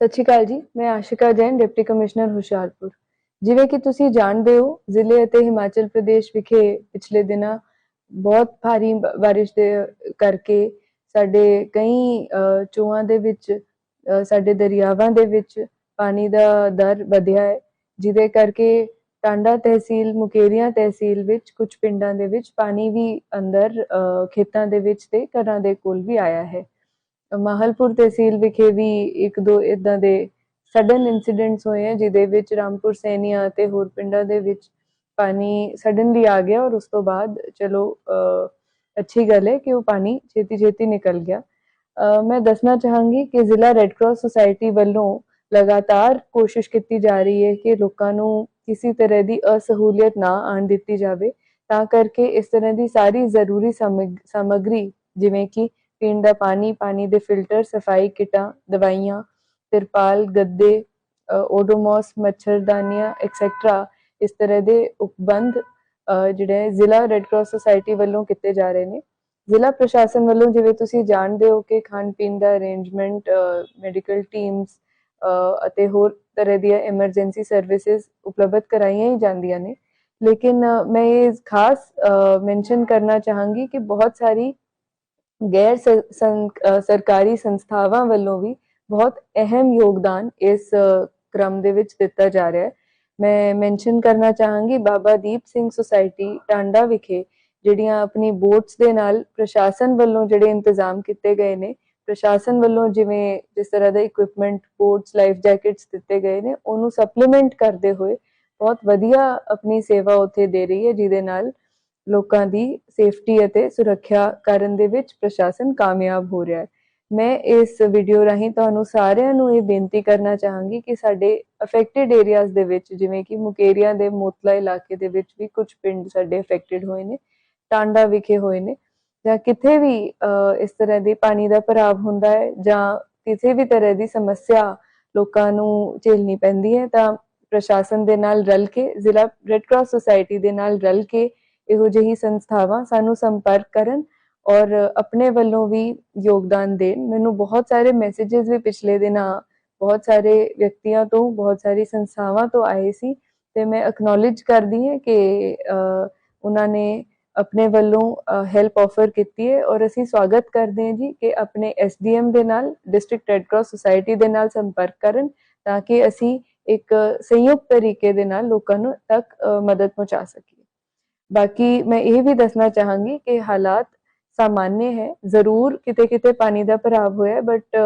ਸਤਿ ਸ਼੍ਰੀ ਅਕਾਲ ਜੀ ਮੈਂ ਆਸ਼ਿਕਾ ਜੈਨ ਡਿਪਟੀ ਕਮਿਸ਼ਨਰ ਹੁਸ਼ਿਆਰਪੁਰ। ਜਿਵੇਂ ਕਿ ਤੁਸੀਂ ਜਾਣਦੇ ਹੋ ਜ਼ਿਲ੍ਹੇ ਅਤੇ ਹਿਮਾਚਲ ਪ੍ਰਦੇਸ਼ ਵਿਖੇ ਪਿਛਲੇ ਦਿਨਾਂ ਬਹੁਤ ਭਾਰੀ ਬ- ਬਾਰਿਸ਼ ਦੇ ਕਰਕੇ ਸਾਡੇ ਕਈ ਅ, ਚੋਆਂ ਦੇ ਵਿੱਚ ਸਾਡੇ ਦਰਿਆਵਾਂ ਦੇ ਵਿੱਚ ਪਾਣੀ ਦਾ ਦਰ ਵਧਿਆ ਹੈ ਜਿਹਦੇ ਕਰਕੇ ਟਾਂਡਾ ਤਹਿਸੀਲ ਮੁਕੇਰੀਆਂ ਤਹਿਸੀਲ ਵਿੱਚ ਕੁਝ ਪਿੰਡਾਂ ਦੇ ਵਿੱਚ ਪਾਣੀ ਵੀ ਅੰਦਰ ਖੇਤਾਂ ਦੇ ਵਿੱਚ ਤੇ ਘਰਾਂ ਦੇ ਕੋਲ ਵੀ ਆਇਆ ਹੈ। ਮਾਹਲਪੁਰ ਤਹਿਸੀਲ ਵਿਖੇ ਵੀ ਇੱਕ ਦੋ ਇਦਾਂ ਦੇ ਸਡਨ ਇਨਸੀਡੈਂਟਸ ਹੋਏ ਹੈ ਜਿਹਦੇ ਵਿੱਚ ਰਾਮਪੁਰ ਸੈਨੀਆ ਅਤੇ ਹੋਰ ਪਿੰਡਾਂ ਦੇ ਵਿੱਚ ਪਾਣੀ ਸਡਨਲੀ ਆ ਗਿਆ ਔਰ ਉਸ ਤੋਂ ਬਾਅਦ ਚਲੋ ਅੱਛੀ ਗੱਲ ਹੈ ਕਿ ਉਹ ਪਾਣੀ ਛੇਤੀ ਛੇਤੀ ਨਿਕਲ ਗਿਆ। ਮੈਂ ਦੱਸਣਾ ਚਾਹਾਂਗੀ ਕਿ ਜ਼ਿਲ੍ਹਾ ਰੈੱਡ ਕਰਾਸ ਸੁਸਾਇਟੀ ਵੱਲੋਂ ਲਗਾਤਾਰ ਕੋਸ਼ਿਸ਼ ਕੀਤੀ ਜਾ ਰਹੀ ਹੈ ਕਿ ਲੋਕਾਂ ਨੂੰ ਕਿਸੇ ਤਰ੍ਹਾਂ ਦੀ ਅਸਹੂਲੀਅਤ ਨਾ ਆਣ ਦਿੱਤੀ ਜਾਵੇ, ਤਾਂ ਕਰਕੇ ਇਸ ਤਰ੍ਹਾਂ ਦੀ ਸਾਰੀ ਜ਼ਰੂਰੀ ਸਮੱਗਰੀ ਜਿਵੇਂ ਕਿ ਪੀਣ ਦਾ ਪਾਣੀ ਪਾਣੀ ਦੇ ਫਿਲਟਰ, ਸਫ਼ਾਈ ਕਿਟਾਂ, ਦਵਾਈਆਂ, ਤਿਰਪਾਲ, ਗੱਦੇ ਓਡੋਮੋਸ ਮੱਛਰਦਾਨੀਆਂ ਐਕਸੈਟਰਾ ਇਸ ਤਰ੍ਹਾਂ ਦੇ ਉਪਬੰਧ ਜਿਹੜੇ ਜ਼ਿਲ੍ਹਾ ਰੈੱਡ ਕਰਾਸ ਸੁਸਾਇਟੀ ਵੱਲੋਂ ਕੀਤੇ ਜਾ ਰਹੇ ਨੇ। ਜ਼ਿਲ੍ਹਾ ਪ੍ਰਸ਼ਾਸਨ ਵੱਲੋਂ ਜਿਵੇਂ ਤੁਸੀਂ ਜਾਣਦੇ ਹੋ ਕਿ ਖਾਣ ਪੀਣ ਦਾ ਅਰੇਂਜਮੈਂਟ ਮੈਡੀਕਲ ਟੀਮਸ ਅਤੇ ਹੋਰ ਤਰ੍ਹਾਂ ਦੀਆਂ ਐਮਰਜੈਂਸੀ ਸਰਵਿਸਿਜ਼ ਉਪਲਬਧ ਕਰਾਈਆਂ ਹੀ ਜਾਂਦੀਆਂ ਨੇ। ਲੇਕਿਨ ਮੈਂ ਇਹ ਖਾਸ ਮੈਂਸ਼ਨ ਕਰਨਾ ਚਾਹਾਂਗੀ ਕਿ ਬਹੁਤ ਸਾਰੀ ਗੈਰ ਸ- ਸਰਕਾਰੀ ਸੰਸਥਾਵਾਂ ਵੱਲੋਂ ਵੀ ਬਹੁਤ ਅਹਿਮ ਯੋਗਦਾਨ ਇਸ ਕ੍ਰਮ ਦੇ ਵਿੱਚ ਦਿੱਤਾ ਜਾ ਰਿਹਾ ਹੈ। ਮੈਂ ਮੈਂਸ਼ਨ ਕਰਨਾ ਚਾਹਾਂਗੀ ਬਾਬਾ ਦੀਪ ਸਿੰਘ ਸੁਸਾਇਟੀ ਟਾਂਡਾ ਵਿਖੇ, ਜਿਹੜੀਆਂ ਆਪਣੀ ਬੋਟਸ ਦੇ ਨਾਲ ਪ੍ਰਸ਼ਾਸਨ ਵੱਲੋਂ ਜਿਹੜੇ ਇੰਤਜ਼ਾਮ ਕੀਤੇ ਗਏ ਨੇ, ਪ੍ਰਸ਼ਾਸਨ ਵੱਲੋਂ ਜਿਵੇਂ ਜਿਸ ਤਰ੍ਹਾਂ ਦਾ ਇਕਵਿਪਮੈਂਟ ਬੋਟਸ ਲਾਈਫ ਜੈਕਟਸ ਦਿੱਤੇ ਗਏ ਨੇ, ਉਹਨੂੰ ਸਪਲੀਮੈਂਟ ਕਰਦੇ ਹੋਏ ਬਹੁਤ ਵਧੀਆ ਆਪਣੀ ਸੇਵਾ ਉੱਥੇ ਦੇ ਰਹੀ ਹੈ, ਜਿਹਦੇ ਨਾਲ ਲੋਕਾਂ ਦੀ ਸੇਫਟੀ ਅਤੇ ਸੁਰੱਖਿਆ ਕਰਨ ਦੇ ਵਿੱਚ ਪ੍ਰਸ਼ਾਸਨ ਕਾਮਯਾਬ ਹੋ ਰਿਹਾ ਹੈ। ਮੈਂ ਇਸ ਵੀਡੀਓ ਰਾਹੀਂ ਤੁਹਾਨੂੰ ਸਾਰਿਆਂ ਨੂੰ ਇਹ ਬੇਨਤੀ ਕਰਨਾ ਚਾਹਾਂਗੀ ਕਿ ਸਾਡੇ ਅਫੈਕਟਡ ਏਰੀਆਜ਼ ਦੇ ਵਿੱਚ ਜਿਵੇਂ ਕਿ ਮੁਕੇਰੀਆਂ ਦੇ ਮੋਤਲਾ ਇਲਾਕੇ ਦੇ ਵਿੱਚ ਵੀ ਕੁਝ ਪਿੰਡ ਸਾਡੇ ਅਫੈਕਟਡ ਹੋਏ ਨੇ ਟਾਂਡਾ ਵਿਖੇ ਹੋਏ ਨੇ ਜਾਂ ਕਿਤੇ ਵੀ ਅ, ਇਸ ਤਰ੍ਹਾਂ ਦੀ ਪਾਣੀ ਦਾ ਭਰਾਵ ਹੁੰਦਾ ਹੈ ਜਾਂ ਕਿਸੇ ਵੀ ਤਰ੍ਹਾਂ ਦੀ ਸਮੱਸਿਆ ਲੋਕਾਂ ਨੂੰ ਝੇਲਣੀ ਪੈਂਦੀ ਹੈ ਤਾਂ ਪ੍ਰਸ਼ਾਸਨ ਦੇ ਨਾਲ ਰਲ ਕੇ ਜ਼ਿਲ੍ਹਾ ਰੈੱਡ ਕਰਾਸ ਸੁਸਾਇਟੀ ਦੇ ਨਾਲ ਰਲ ਕੇ ਇਹੋ ਜਿਹੀ ਸੰਸਥਾਵਾਂ ਸਾਨੂੰ ਸੰਪਰਕ ਕਰਨ ਔਰ ਆਪਣੇ ਵੱਲੋਂ ਵੀ ਯੋਗਦਾਨ ਦੇਣ। ਮੈਨੂੰ ਬਹੁਤ ਸਾਰੇ ਮੈਸੇजेस ਵੀ ਪਿਛਲੇ ਦਿਨਾਂ ਬਹੁਤ ਸਾਰੇ ਵਿਅਕਤੀਆਂ ਤੋਂ ਬਹੁਤ ਸਾਰੀ ਸੰਸਥਾਵਾਂ ਤੋਂ ਆਏ ਸੀ ਤੇ ਮੈਂ ਐਕਨੋਲਜ ਕਰਦੀ ਹਾਂ ਕਿ ਅ, ਉਹਨਾਂ ਨੇ ਆਪਣੇ ਵੱਲੋਂ ਹੈਲਪ ਆਫਰ ਕੀਤੀ ਹੈ ਔਰ ਅਸੀਂ ਸਵਾਗਤ ਕਰਦੇ ਹਾਂ ਜੀ ਕਿ ਆਪਣੇ ਐਸਡੀਐਮ ਦੇ ਨਾਲ ਡਿਸਟ੍ਰਿਕਟ ਰੈੱਡ ਕਰਾਸ ਸੁਸਾਇਟੀ ਦੇ ਨਾਲ ਸੰਪਰਕ ਕਰਨ ਤਾਂ ਕਿ ਅਸੀਂ ਇੱਕ ਸੰਯੁਕਤ ਤਰੀਕੇ ਦੇ ਨਾਲ ਲੋਕਾਂ ਨੂੰ ਤੱਕ ਅ, ਮਦਦ ਪਹੁੰਚਾ ਸਕੀਏ। ਬਾਕੀ ਮੈਂ ਇਹ ਵੀ ਦੱਸਣਾ ਚਾਹਾਂਗੀ ਕਿ ਹਾਲਾਤ ਸਾਮਾਨਯ ਹੈ ਜ਼ਰੂਰ ਕਿਤੇ ਕਿਤੇ ਪਾਣੀ ਦਾ ਭਰਾਵ ਹੋਇਆ ਬਟ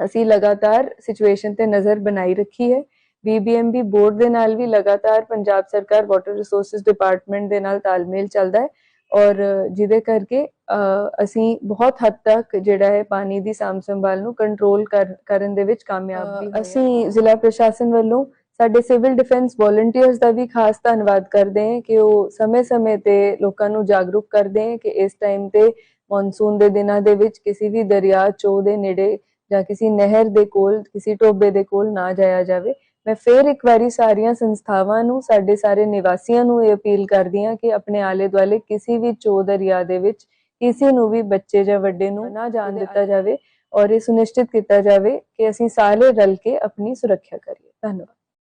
ਅਸੀਂ ਲਗਾਤਾਰ ਸਿਚੁਏਸ਼ਨ ਤੇ ਨਜ਼ਰ ਬਣਾਈ ਰੱਖੀ ਹੈ ਬੀਬੀਐਮਬੀ ਬੋਰਡ ਦੇ ਨਾਲ ਵੀ ਲਗਾਤਾਰ ਪੰਜਾਬ ਸਰਕਾਰ ਵਾਟਰ ਰਿਸੋਰਸਸ ਡਿਪਾਰਟਮੈਂਟ ਦੇ ਨਾਲ ਤਾਲਮੇਲ ਚੱਲਦਾ ਹੈ ਔਰ ਜਿਹਦੇ ਕਰਕੇ ਅਸੀਂ ਬਹੁਤ ਹੱਦ ਤੱਕ ਜਿਹੜਾ ਹੈ ਪਾਣੀ ਦੀ ਸਾਂਭ ਸੰਭਾਲ ਨੂੰ ਕੰਟਰੋਲ ਕਰਨ ਦੇ ਵਿੱਚ ਕਾਮਯਾਬ ਵੀ। ਅਸੀਂ ਜ਼ਿਲ੍ਹਾ ਪ੍ਰਸ਼ਾਸਨ ਵੱਲੋਂ ਸਾਡੇ ਸਿਵਲ ਡਿਫੈਂਸ ਵੋਲੰਟੀਅਰਸ ਦਾ ਵੀ ਖਾਸ ਧੰਨਵਾਦ ਕਰਦੇ ਹਾਂ ਕਿ ਉਹ ਸਮੇਂ-ਸਮੇਂ ਤੇ ਲੋਕਾਂ ਨੂੰ ਜਾਗਰੂਕ ਕਰਦੇ ਹਨ ਕਿ ਇਸ ਟਾਈਮ ਤੇ ਮੌਨਸੂਨ ਦੇ ਦਿਨਾਂ ਦੇ ਵਿੱਚ ਕਿਸੇ ਵੀ ਦਰਿਆ ਚੋ ਦੇ ਨੇੜੇ ਜਾਂ ਕਿਸੇ ਨਹਿਰ ਦੇ ਕੋਲ, ਕਿਸੇ ਟੋਬੇ ਦੇ ਕੋਲ ਨਾ ਜਾਇਆ ਜਾਵੇ। ਮੈਂ ਫੇਰ ਇੱਕ ਵਾਰੀ ਸਾਰੀਆਂ ਸੰਸਥਾਵਾਂ ਨੂੰ, ਸਾਡੇ ਸਾਰੇ ਨਿਵਾਸੀਆਂ ਨੂੰ ਇਹ ਅਪੀਲ ਕਰਦੀ ਹਾਂ ਕਿ ਆਪਣੇ ਆਲੇ ਦੁਆਲੇ ਕਿਸੇ ਵੀ ਚੋ ਦਰਿਆ ਦੇ ਵਿੱਚ ਕਿਸੇ ਨੂੰ ਵੀ ਬੱਚੇ ਜਾਂ ਵੱਡੇ ਨੂੰ ਨਾ ਜਾਣ ਦਿੱਤਾ ਜਾਵੇ ਔਰ ਇਹ ਸੁਨਿਸ਼ਚਿਤ ਕੀਤਾ ਜਾਵੇ ਕਿ ਅਸੀਂ ਸਾਰੇ ਰਲ ਕੇ ਆਪਣੀ ਸੁਰੱਖਿਆ ਕਰੀਏ। ਧੰਨਵਾਦ।